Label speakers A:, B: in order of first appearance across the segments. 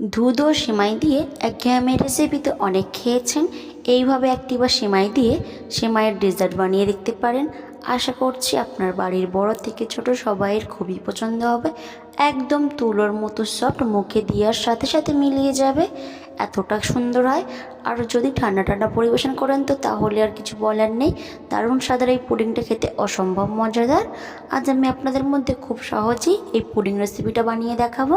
A: দুধ ও সেমাই দিয়ে একঘেয়েমি রেসিপি তো অনেক খেয়েছেন। এইভাবে একটিবার সেমাই দিয়ে সেমাইয়ের ডেজার্ট বানিয়ে দেখতে পারেন। আশা করছি আপনার বাড়ির বড় থেকে ছোট সবাইয়ের খুবই পছন্দ হবে। একদম তুলোর মতো সফট মুখে দেওয়ার সাথে সাথে মিলিয়ে যাবে। এতটা সুন্দর হয়। আর যদি ঠান্ডা ঠান্ডা পরিবেশন করেন তো তাহলে আর কিছু বলার নেই। দারুণ স্বাদের এই পুডিংটা খেতে অসম্ভব মজাদার। আজ আমি আপনাদের মধ্যে খুব সহজেই এই পুডিং রেসিপিটা বানিয়ে দেখাবো।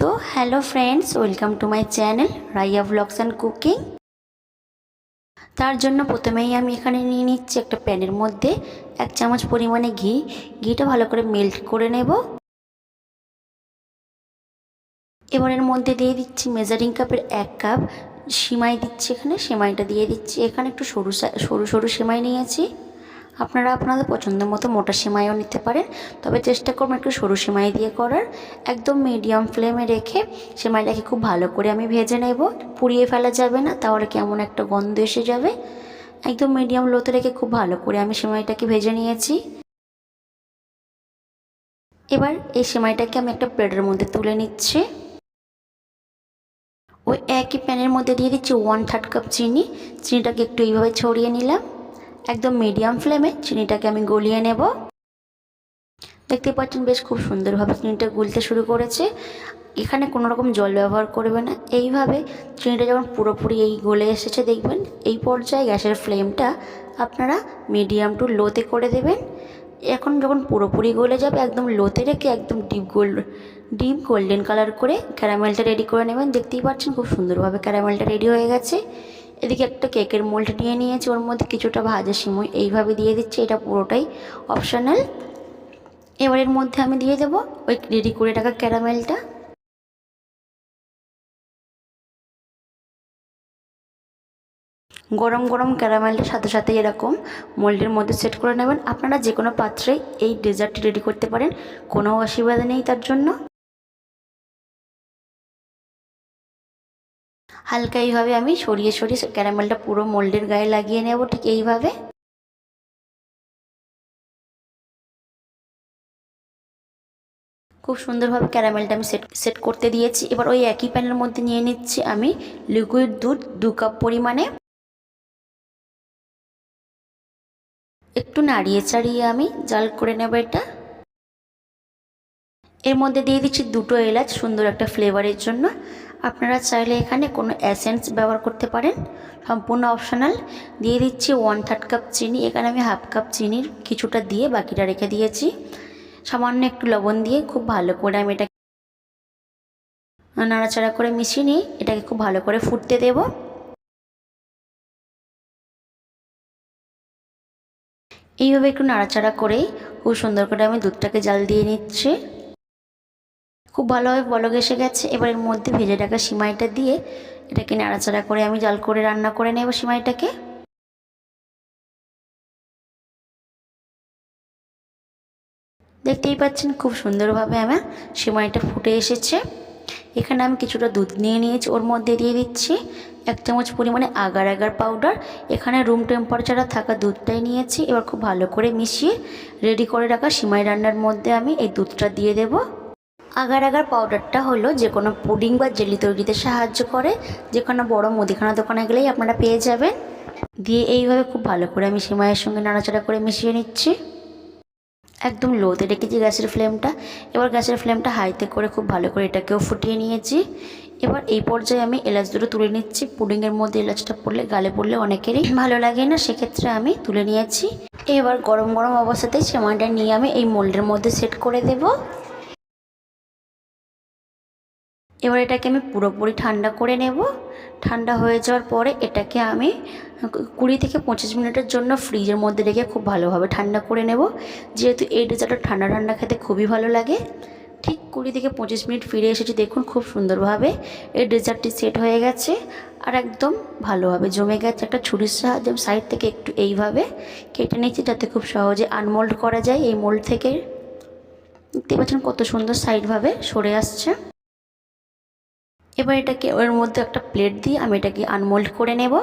A: তো hello friends, welcome to my channel Raiya blogs and cooking. তার জন্য প্রথমেই আমি এখানে নিয়ে নিচ্ছি একটা প্যানের মধ্যে এক চামচ পরিমাণে ঘি। ঘিটা ভালো করে মেল্ট করে নেব। এবার এর মধ্যে দিয়ে দিচ্ছি মেজারিং কাপের এক কাপ। সিমাই দিচ্ছি এখানে, সেমাইটা দিয়ে দিচ্ছি। এখানে একটু সরু সরু সরু সেমাই নিয়েছি। আপনারা আপনাদের পছন্দ মতো মোটা সেমাইও নিতে পারেন। তবে চেষ্টা করবেন একটু সরু সেমাই দিয়ে করার। একদম মিডিয়াম ফ্লেমে রেখে সেমাইটাকে খুব ভালো করে আমি ভেজে নেব। পুড়িয়ে ফেলা যাবে না, তাহলে কেমন একটা গন্ধ এসে যাবে। একদম মিডিয়াম লোতে রেখে খুব ভালো করে আমি সেমাইটাকে ভেজে নিয়েছি। এবার এই সেমাইটাকে আমি একটা প্লেটের মধ্যে তুলে নিচ্ছি। ওই একই প্যানের মধ্যে দিয়ে দিচ্ছি ওয়ান থার্ড কাপ চিনি। চিনিটাকে একটু এইভাবে ছড়িয়ে নিলাম। একদম মিডিয়াম ফ্লেমে চিনিটাকে আমি গলিয়ে নেব। দেখতে পাচ্ছেন বেশ খুব সুন্দরভাবে চিনিটা গুলতে শুরু করেছে। এখানে কোনো রকম জল ব্যবহার করবে না। এইভাবে চিনিটা যখন পুরোপুরি এই গলে এসেছে, দেখবেন এই পর্যায়ে গ্যাসের ফ্লেমটা আপনারা মিডিয়াম টু লোতে করে দেবেন। এখন যখন পুরোপুরি গলে যাবে, একদম লোতে রেখে একদম deep gold deep golden colour করে ক্যারামেলটা রেডি করে নেবেন। দেখতেই পাচ্ছেন খুব সুন্দরভাবে ক্যারামেলটা রেডি হয়ে গেছে। এদিকে একটা কেকের মোল্ড নিয়ে নিয়েছি, ওর মধ্যে কিছুটা ভাজা সিমুই এইভাবে দিয়ে দিচ্ছি, এটা পুরোটাই অপশানাল এবার এর মধ্যে আমি দিয়ে দেবো ওই রেডি করে রাখা ক্যারামেলটা। গরম গরম ক্যারামেলটার সাথে সাথে এরকম মোল্ডের মধ্যে সেট করে নেবেন। আপনারা যে কোনো পাত্রেই এই ডেজার্টটি রেডি করতে পারেন, কোনো অসুবিধা নেই তার জন্য। হালকা এইভাবে আমি সরিয়ে সরিয়ে ক্যারামেলটা পুরো মোল্ডের গায়ে লাগিয়ে নেব ঠিক এইভাবে। খুব সুন্দরভাবে ক্যারামেলটা আমি সেট সেট করতে দিয়েছি। এবার ওই একই প্যানের মধ্যে নিয়ে নিচ্ছি আমি লিকুইড দুধ দু কাপ পরিমাণে। একটু নাড়িয়ে চাড়িয়ে আমি জাল করে নেব এটা। এর মধ্যে দিয়ে দিচ্ছি দুটো এলাচ সুন্দর একটা ফ্লেভারের জন্য। আপনারা চাইলে এখানে কোনো অ্যাসেন্স ব্যবহার করতে পারেন। সম্পূর্ণ অপশনাল দিয়ে দিচ্ছি ওয়ান থার্ড কাপ চিনি। এখানে আমি হাফ কাপ চিনির কিছুটা দিয়ে বাকিটা রেখে দিয়েছি। সামান্য একটু লবণ দিয়ে খুব ভালো করে আমি এটা নাড়াচাড়া করে মিশিয়ে নিয়ে এটাকে খুব ভালো করে ফুটতে দেব। এইভাবে একটু নাড়াচাড়া করেই খুব সুন্দর করে আমি দুধটাকে জাল দিয়ে নিচ্ছি। খুব ভালোভাবে বলক এসে গেছে। এবার এর মধ্যে ভেজে রাখা সিমাইটা দিয়ে এটাকে নাড়াচাড়া করে আমি জাল করে রান্না করে নেব সিমাইটাকে। দেখতেই পাচ্ছেন খুব সুন্দরভাবে আমার সিমাইটা ফুটে এসেছে। এখানে আমি কিছুটা দুধ নিয়ে নিয়েছি, ওর মধ্যে দিয়ে দিচ্ছি এক চামচ পরিমাণে আগার আগার পাউডার। এখানে রুম টেম্পারেচারে থাকা দুধটাই নিয়েছি। এবার খুব ভালো করে মিশিয়ে রেডি করে রাখা সিমাই রান্নার মধ্যে আমি এই দুধটা দিয়ে দেবো। আগার আগার পাউডারটা হলো যে কোনো পুডিং বা জেলি তৈরিতে সাহায্য করে। যে কোনো বড়ো মুদিখানা দোকানে গেলেই আপনারা পেয়ে যাবেন। দিয়ে এইভাবে খুব ভালো করে আমি সিমাইয়ের সঙ্গে নাড়াচাড়া করে মিশিয়ে নিচ্ছি। একদম লোতে রেখেছি গ্যাসের ফ্লেমটা এবার গ্যাসের ফ্লেমটা হাইতে করে খুব ভালো করে এটাকেও ফুটিয়ে নিয়েছি। এবার এই পর্যায়ে আমি এলাচ দুটো তুলে নিচ্ছি। পুডিংয়ের মধ্যে এলাচটা পড়লে, গালে পড়লে অনেকেরই ভালো লাগে না, সেক্ষেত্রে আমি তুলে নিয়েছি। এবার গরম গরম অবস্থাতেই সেমাইটা নিয়ে আমি এই মোল্ডের মধ্যে সেট করে দেবো। এবার এটাকে আমি পুরোপুরি ঠান্ডা করে নেব। ঠান্ডা হয়ে যাওয়ার পরে এটাকে আমি কুড়ি থেকে পঁচিশ মিনিটের জন্য ফ্রিজের মধ্যে রেখে খুব ভালোভাবে ঠান্ডা করে নেব। যেহেতু এই ডেজার্টটা ঠান্ডা ঠান্ডা খেতে খুবই ভালো লাগে। ঠিক কুড়ি থেকে পঁচিশ মিনিট ফিরে এসেছি, দেখুন খুব সুন্দরভাবে এই ডেজার্টটি সেট হয়ে গেছে আর একদম ভালোভাবে জমে গেছে। একটা ছুরির সাহায্যে সাইড থেকে একটু এইভাবে কেটে নিচ্ছি যাতে খুব সহজে আনমোল্ড করা যায় এই মোল্ড থেকে। দেখতে পাচ্ছেন কত সুন্দর সাইডভাবে সরে আসছে। এবার এটাকে ওর মধ্যে একটা প্লেট দিয়ে আমি এটাকে আনমোল্ড করে নেব।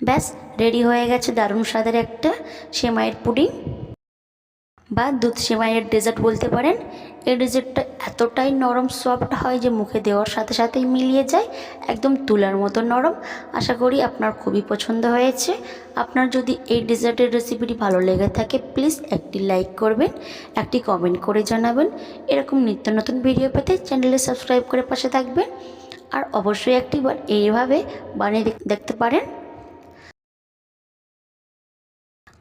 A: ব্যাস রেডি হয়ে গেছে দারুণ স্বাদের একটা সেমাইয়ের পুডিং। বা দুধ সেমাইয়ের ডেজার্ট বলতে পারেন, এই ডেজার্টটা এতটাই নরম সফট হয় যে মুখে দেওয়ার সাথে সাথেই মিলিয়ে যায়, একদম তুলার মতো নরম। আশা করি আপনার খুবই পছন্দ হয়েছে। আপনার যদি এই ডেজার্টের রেসিপিটি ভালো লেগে থাকে প্লিজ একটি লাইক করবেন, একটি কমেন্ট করে জানাবেন। এরকম নিত্য নতুন ভিডিও পেতে চ্যানেলে সাবস্ক্রাইব করে পাশে থাকবেন। আর অবশ্যই একটিবার এইভাবে বানিয়ে দেখতে পারেন।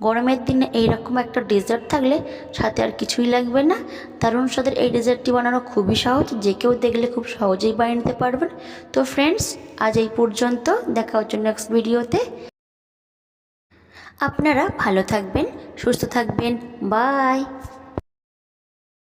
A: গরমের দিনে এইরকম একটা ডেজার্ট থাকলে সাথে আর কিছুই লাগবে না। দারুণ স্বাদের এই ডেজার্টটি বানানো খুবই সহজ, যে কেউ দেখলে খুব সহজেই বানিয়ে নিতে পারবেন। তো ফ্রেন্ডস আজ এই পর্যন্ত, দেখা হচ্ছে নেক্সট ভিডিওতে আপনারা ভালো থাকবেন, সুস্থ থাকবেন বাই